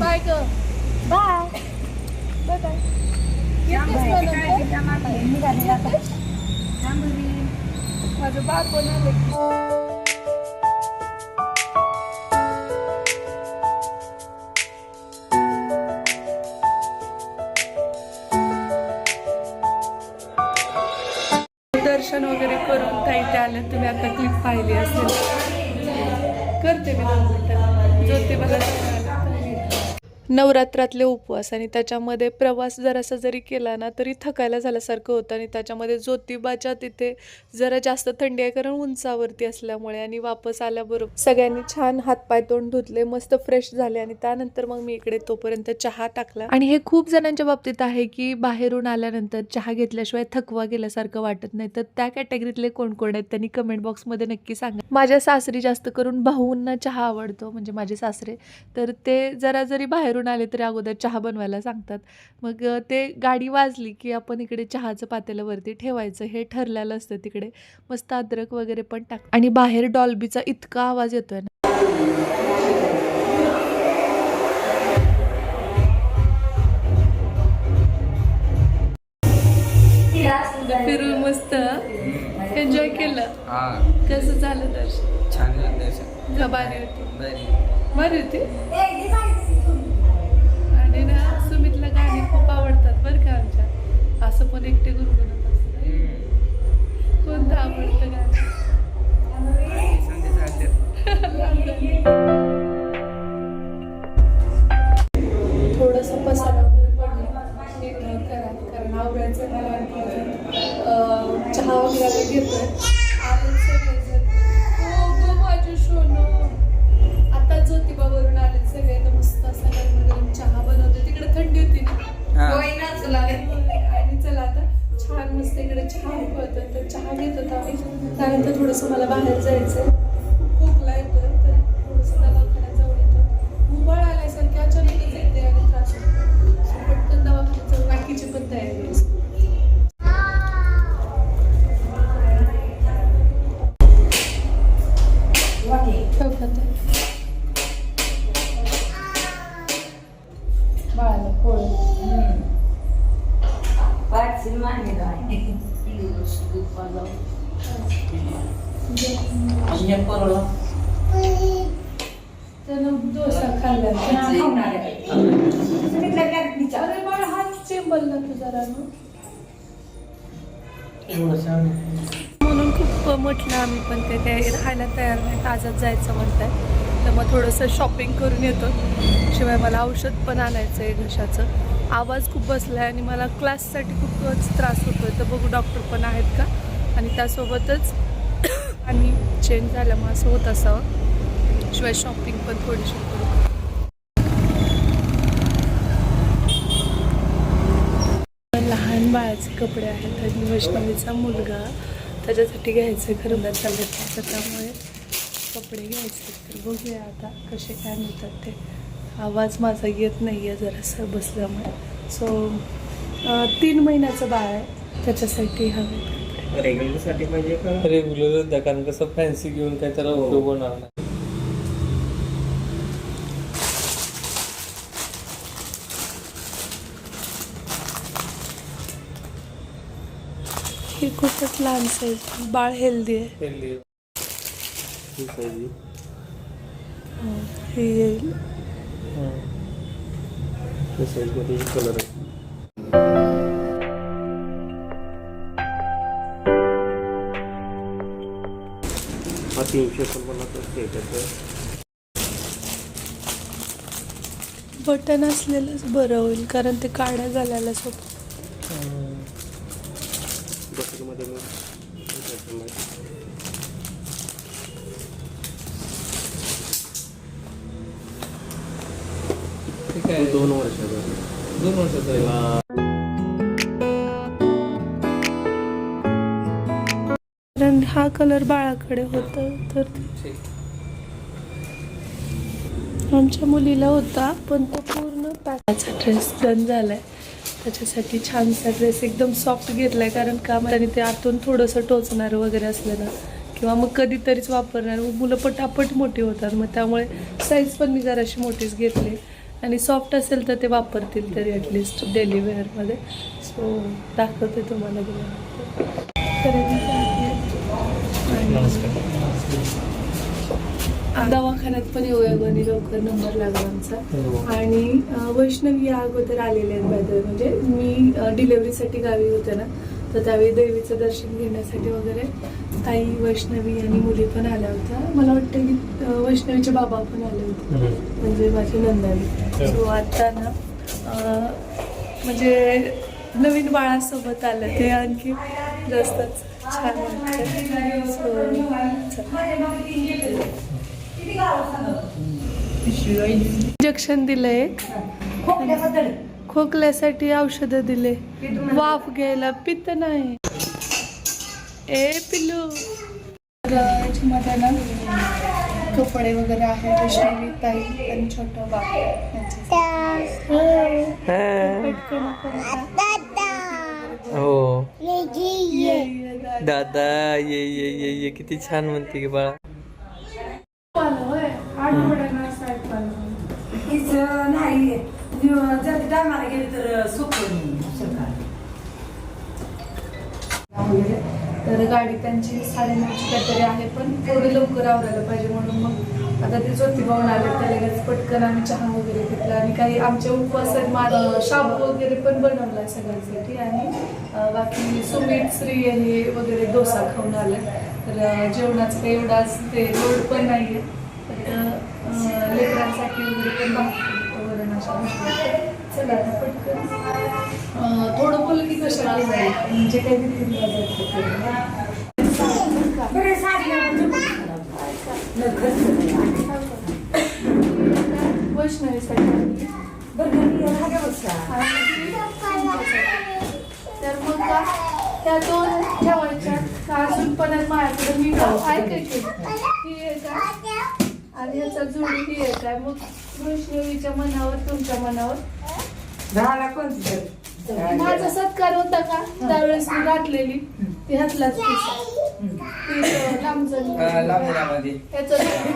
Bye ग bye bye bye माझं बाळ कोण दर्शन वगैरे करून काही ते आलं तुम्ही आता क्लिप पाहिली असेल. करते मी दोन मिनिटात नवरात्रातले उपवास आणि त्याच्यामध्ये प्रवास जरासा जरी केला ना तरी थकायला झाल्यासारखं होतं आणि त्याच्यामध्ये ज्योतिबाच्या तिथे जरा जास्त थंडी आहे कारण उंचावरती असल्यामुळे आणि वापस आल्याबरोबर सगळ्यांनी छान हातपाय तोंड धुतले मस्त फ्रेश झाले आणि त्यानंतर मग मी इकडे तोपर्यंत चहा टाकला. आणि हे खूप जणांच्या बाबतीत आहे की बाहेरून आल्यानंतर चहा घेतल्याशिवाय थकवा गेल्यासारखं वाटत नाही. तर त्या कॅटेगरीतले कोण कोण आहेत त्यांनी कमेंट बॉक्समध्ये नक्की सांगा. माझ्या सासरी जास्त करून भाऊंना चहा आवडतो म्हणजे माझे सासरे. तर ते जरा जरी बाहेरून आले तरी अगोदर चहा बनवायला सांगतात. मग ते गाडी वाजली की आपण इकडे चहाचं पातेलं वरती ठेवायचं. हे ठरलेलं असतं तिकडे. मस्त अद्रक वगैरे पण टाक आणि बाहेर डॉल्बीचा इतका आवाज येतोय ना. फिरून मस्त एन्जॉय केलं. हा. कसं झालं दर्शन? छान भारी होती? बरी. बरी होती. आणि ना सुमितला गाणी खूप आवडतात बरं का आमच्या. असं पण एकटे गुरगुणत कारण तर त्यानंतर थोडंसं मला बाहेर जायचं आहे त्यानं डोसा खाल्ला. अरे बाळ हात चिंबल ना तुझा रानू म्हणून खूप म्हटलं आम्ही पण ते काही राहायला तयार नाही आजच जायचं म्हणताय तर मग थोडंसं शॉपिंग करून येतो. शिवाय मला औषध पण आणायचं आहे घशाचं. आवाज खूप बसला आहे आणि मला क्लाससाठी खूपच त्रास होतो आहे तर बघू डॉक्टर पण आहेत का? आणि त्यासोबतच आणि चेंज झाल्यामुळे असं होत असं. शिवाय शॉपिंग पण थोडीशी करू. लहान बाळाचे कपडे आहेत आणि वैष्णवीचा मुलगा. त्याच्यासाठी घ्यायचं खरं चालत त्याचं त्यामुळे कपडे घ्यायचे तर बघूया आता कसे काय मिळतात ते. आवाज माझा येत नाही आहे जरासं बसल्यामुळे. सो तीन महिन्याचं बाळ आहे. त्याच्यासाठी हवे. रेग्युलरसाठी पाहिजे का? रेग्युलर द्या कारण कसं फॅन्सी घेऊन काही त्याला उपयोग होणार नाही. ही खूपच लहान साईज बाळ हेल्दी आहे. हेल्दी ठीक आहे जी. हे येईल. कलर आहे. तीनशे पन्नास आहे बटन असलेलंच बरं होईल कारण ते काढ्या घालायला सोपं. मग आहे दोन वर्षाचा. दोन वर्षाचा कारण हा कलर बाळाकडे होता तर आमच्या मुलीला होता पण तो पूर्ण पॅकाचा ड्रेस डन झालाय. त्याच्यासाठी छानसा ड्रेस एकदम सॉफ्ट घेतलाय कारण का आणि ते आतून थोडंसं टोचणार वगैरे असलं ना किंवा मग कधीतरीच वापरणार. मग मुलं पटापट मोठी होतात मग त्यामुळे साईज पण मी जराशी मोठीच घेतली. आणि सॉफ्ट असेल तर ते वापरतील तरी ॲटलिस्ट डेली वेअरमध्ये सो दाखवते तुम्हाला. गेल्यानंतर. आणि दवाखान्यात पण येऊया गणी लवकर नंबर लागला आमचा. आणि अं, वैष्णवी या अगोदर आलेल्या आहेत बाय म्हणजे मी डिलेवरीसाठी गावी होते ना तर त्यावेळी देवीचं दर्शन घेण्यासाठी वगैरे ताई वैष्णवी आणि मुली पण आल्या होत्या. मला वाटतं की वैष्णवीचे बाबा पण आले होते. म्हणजे माझी नंदावी सो आता ना म्हणजे नवीन बाळासोबत आलं. ते आणखी जास्तच छान इंजेक्शन दिलंय. खोकल्यासाठी औषधं दिले. वाफ घ्यायला पित्त नाही. ए पिल्लू. याच्यामध्ये ना कपडे वगैरे आहे वैष्णवी ताई आणि छोटं करा. हो ये, दादा. ये ये ये ये किती छान म्हणते की बाळा हीच नाही टायमाला गेली तर तर गाडी त्यांची साडेनऊची काहीतरी आहे पण थोडी लवकर आवरायला पाहिजे म्हणून मग आता ते ज्योतिबाहून आले तर लगेच पटकन आम्ही चहा वगैरे घेतला. आणि काही आमचे उपवास आहेत शाबू वगैरे पण बनवलाय सगळ्यांसाठी. आणि बाकी सुमित श्री हे वगैरे डोसा खाऊन आले. तर जेवणाचं काही एवढं आज ते लोड पण नाही आहे अं, लेकरांसाठी वगैरे पण वरण अशा गोष्टी आहेत. चला आता पटकन. थोडं बोल की कशा म्हणजे काही देखील बरे साडी वैष्णवीसाठी तर मग का त्या दोन ठेवायच्या का अजून पण आहेत माझ्याकडे मी ऐकायची ही आहे का आणि ह्याचा जुडी ही आहे मग वैष्णवीच्या मनावर तुमच्या मनावर माझा सत्कार होता का त्यावेळेस मी घातलेली ती हातलाच लांबजण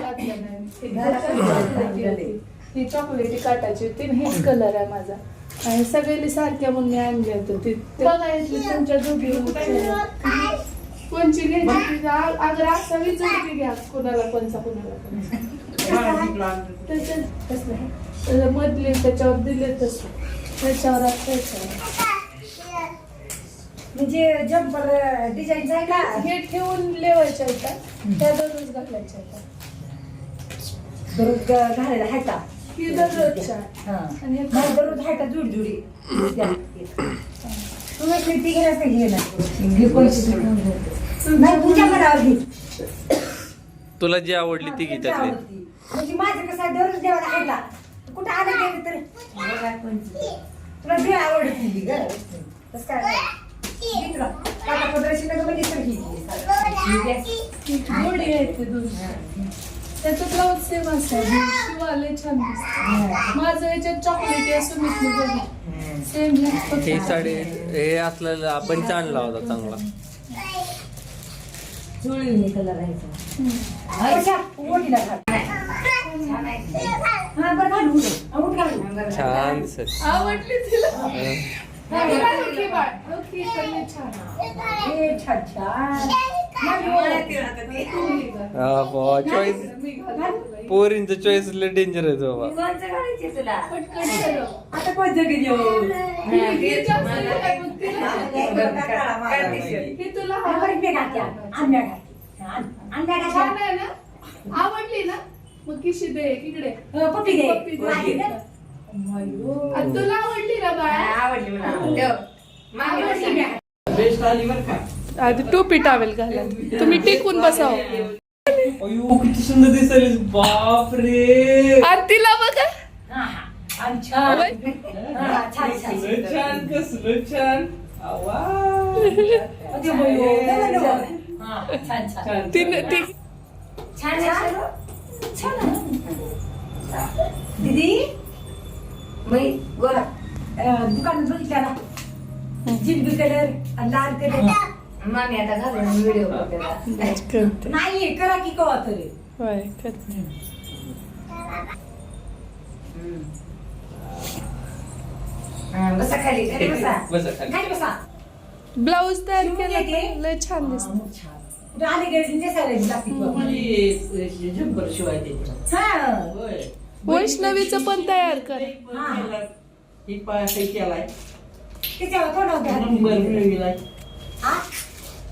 घातलं नाही. ती चॉकलेटी होती. ही चॉकलेटी काटाची होती आणि हेच कलर आहे माझा. आणि सगळ्यांनी सारख्या मग मी आणले होते ती ते बघायची तुमच्या दोघी कोणची घ्यायची? अगर असावी जोडी घ्या. कोणाला कोणचा कोणाला त्याच्यात मधले त्याच्यावर दिले तसं त्याच्यावर म्हणजे जम्पर डिझाईन आहे का? हे ठेवून लेवायच्या होत्या. त्या दररोज घालायच्या होत्या. दररोज घालायला आहे का? ही दररोजच्या. आणि नाही दररोज. तुम्ही किती का घे ना घे कोणती तरी घेऊन घे. नाही तुझ्या मनावर घे तुला जी आवडली ती घे तुझ्या त्यातली. म्हणजे माझं कसं आहे दररोज देवाला का कुठं आलं गेलं तर. तुला जे आवडती ती ग तसं काय नाही. घे तुला. काटा पदराची नका म्हणजे तर घे. ते दोन त्याचं ब्लाऊज सेम असं शिवाले छान दिसतं. माझं याच्यात चॉकलेटी असून मी बघितलं सेम ही साडी हे असलेलं आपण आणला होता चांगला. कलर आहे. छान दिसत आवडली तिला. छान. हे छान, हा चॉईस. पोरींचं चॉईस लय डेंजर आहे बाबा? हे हे हा, आवडली ना मग किशी दे इकडे पप्पी दे. तुला आवडली ना बाळा आवडली. बेस्ट आली बरं का आधी टोपी टावेल घाला तुम्ही टिकून बसाव अयो किती सुंदर दिसायलीस बाप रे आणि तिला बघा हा, हा. छान. होय. छान, छान. कसलं छान. हा, तिने ती छान छान छान आहे. दीदी मी दुकानात बघितला ना जिलबी कलर आणि लाल कलर मामी आता घालून व्हिडिओ करते. नाही करा की कवा तरी. होय करते. हा, बसा खाली खाली बसा. बसा खाली. खाली बसा. ब्लाऊज तयार केला लय छान दिसत. लागते. झंपर शिवाय वैष्णवीचं पण तयार कर. ही. पाय केलाय. त्याच्यावर तोंडावर घ्या. नंबर मिळविलाय. हा?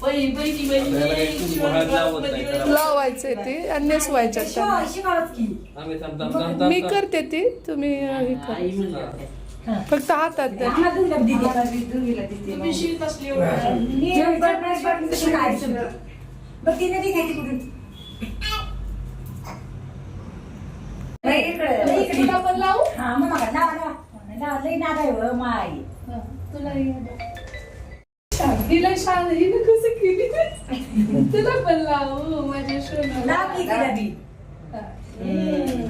बाई ती नाही आणि नेसवायच्या मी. करते ती तुम्ही हे करा. फक्त हातात नाही, नाही, लावू? हा, मग नका. लावा, लावा. लावा, लई नाद आहे हो, माय. तुला हिला शान हिला कसं केली तुला पण लावू माझ्या सोना लाव की तिला बी.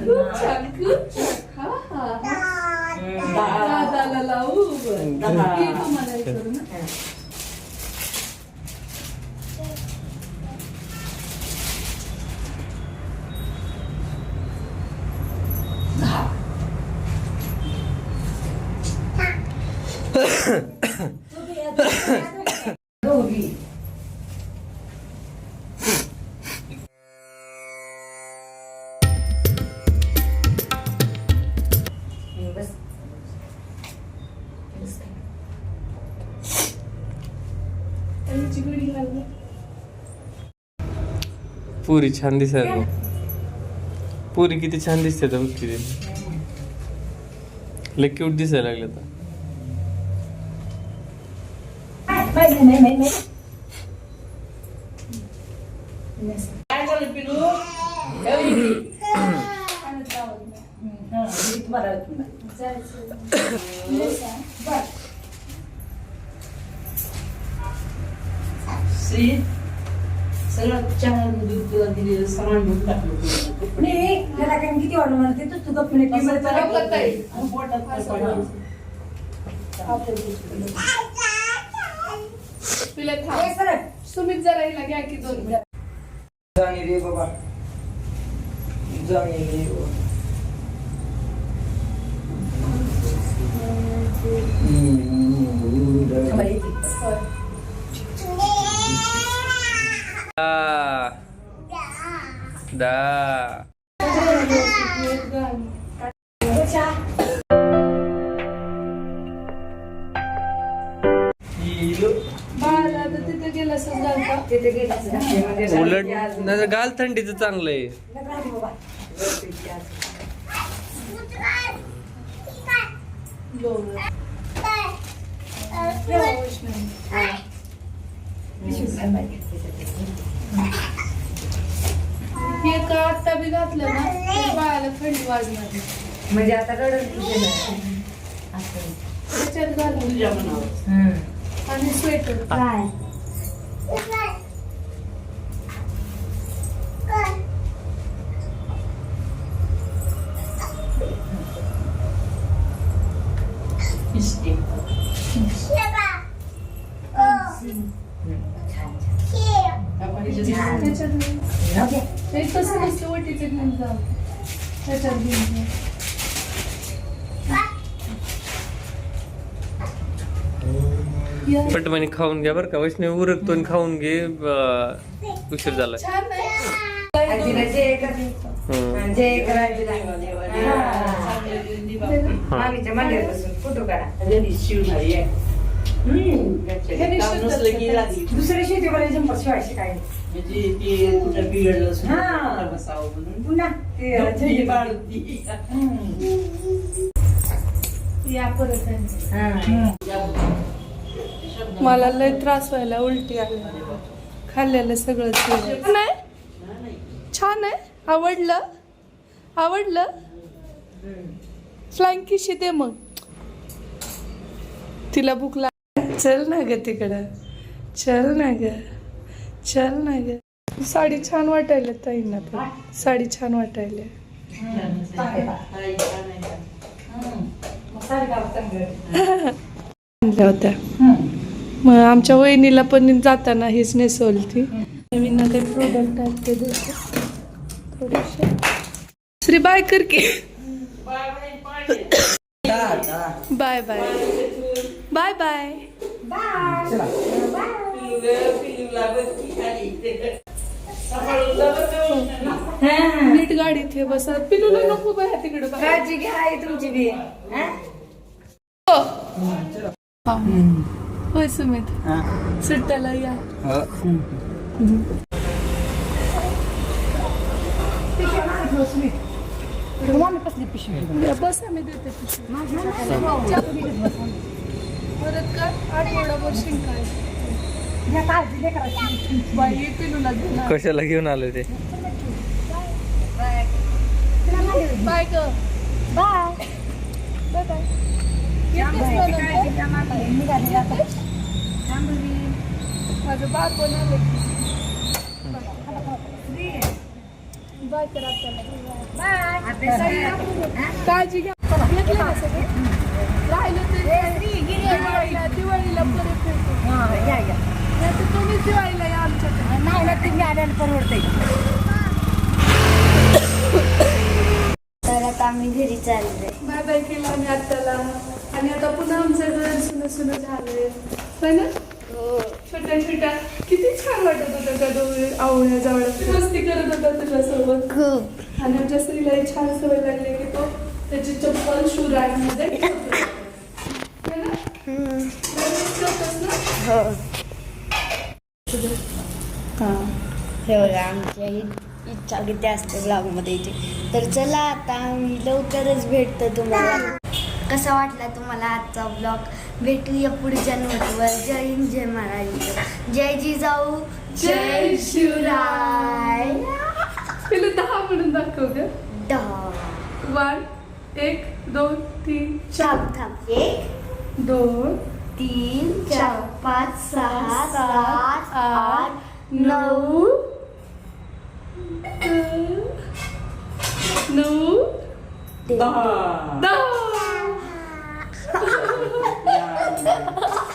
खूप छान खूप छान हा हा दादाला लावू दहा. हे तुम्हाला हे करू ना पुरी छान दिसायला पुरी किती छान दिसते तर किती. लय क्यूट दिसायला लागले आता. सगळं चहा दूध तुला दिलेलं सामान दूध टाकलं तुला. नाही, त्याला काय किती ऑर्डर म्हणते तू तू गप्प मिनिट असं मला जरा ताई. आणि पोटात काय पडायचं. तुला ए, थांब सरळ. सुमित जरा हिला घ्या की दोन जाणे रे बाबा जाणे रे बाबा थांबा, येते. दा. उलट नाही गाल थंडीचं चांगलं आहे लग्न हे का आत्ता बी घातलं ना बाळाला थंडी वाजणार नाही. म्हणजे आता रडत. त्याच्यात घालून. आणि स्वेटर काय पटमाने खाऊन घ्या बरं का. वैष्णवी उरकतो आणि खाऊन घे. उशीर झाला. मामीच्या बसून फोटो काढा. आहे हम्म. घरी काम शिवतात नसलं की का? रात्री दुसऱ्या शेती मला जंपर शिवायचे काय म्हणजे ते कुठं बिघडलं असेल, हा. कुठं बसावं म्हणून पुन्हा ते ती बाळती. हम्म. या परत आहे. हा. मला लय त्रास व्हायला उलटी आली खाल्लेलं सगळं छान आहे छान आहे आवडलं आवडलं फ्लाइंग किशी दे मग तिला भूक लाग चल ना ग तिकडं. चल ना ग. चल ना ग. साडी छान वाटायला ताईंना पण. साडी छान वाटायला? आणल्या होत्या. मग आमच्या वहिनीला पण जाताना हेच नेसवली ती नवीन काही प्रोडक्ट आहेत ते थोडेसे. श्री बाय कर की. Bye bye. बाय बाय चला नीट गाडी इथे बसा पिलूला नको बाहेर तिकडे. काळजी घ्या आई तुमची बी हा? हो. हा. होय सुमित हा. सुट्ट्याला या हो. या, बस आम्ही देते पिशवी. परत का आठवडाभर शिंकाय घ्या काळजी लेकराची. बाई पिलूला घेणार कशाला घेऊन आले ते? बाय. ग. बाय बाय बाय येतेस का नंतर? काळजी घ्या मागे. निघाले आता. माझं बाळ पण आले बाय कर काळजी घ्या घेतलं ना सगळं? राहिलं ते दिवाळीला परत भेटू हा. नाही तर तुम्हीच दिवाळीला या आमच्याकडे नाही ना तुम्ही आल्याला परवडतंय. तर आता आम्ही घरी चाललोय. बाय बाय केलं आम्ही आणि आता पुन्हा आमचं घर सुन सुन झालंय. होय ना छोट्या छोट्या. किती छान वाटत होतं त्या दोघे आवळ्या मस्ती करत होता तुझ्यासोबत. आणि आमच्या स्त्रीला छान सवय लागली की तो त्याची चप्पल शुरांमध्ये ठेवतो. है? हो. हे बघा आमची आई इच्छा किती असते ब्लॉगमध्ये यायची. तर चला आता लवकरच भेटतो तुम्हाला. कसा वाटला तुम्हाला आजचा ब्लॉग भेटूया पुढच्या नोटवर. जय हिंद जय महाराज जय जिजाऊ. जय शिवराय. तिला दहा म्हणून दाखव ग. दहा. वन एक दोन तीन चार. थांब. एक दोन तीन चार पाच सहा सात आठ नऊ. नऊ. दहा. दहा.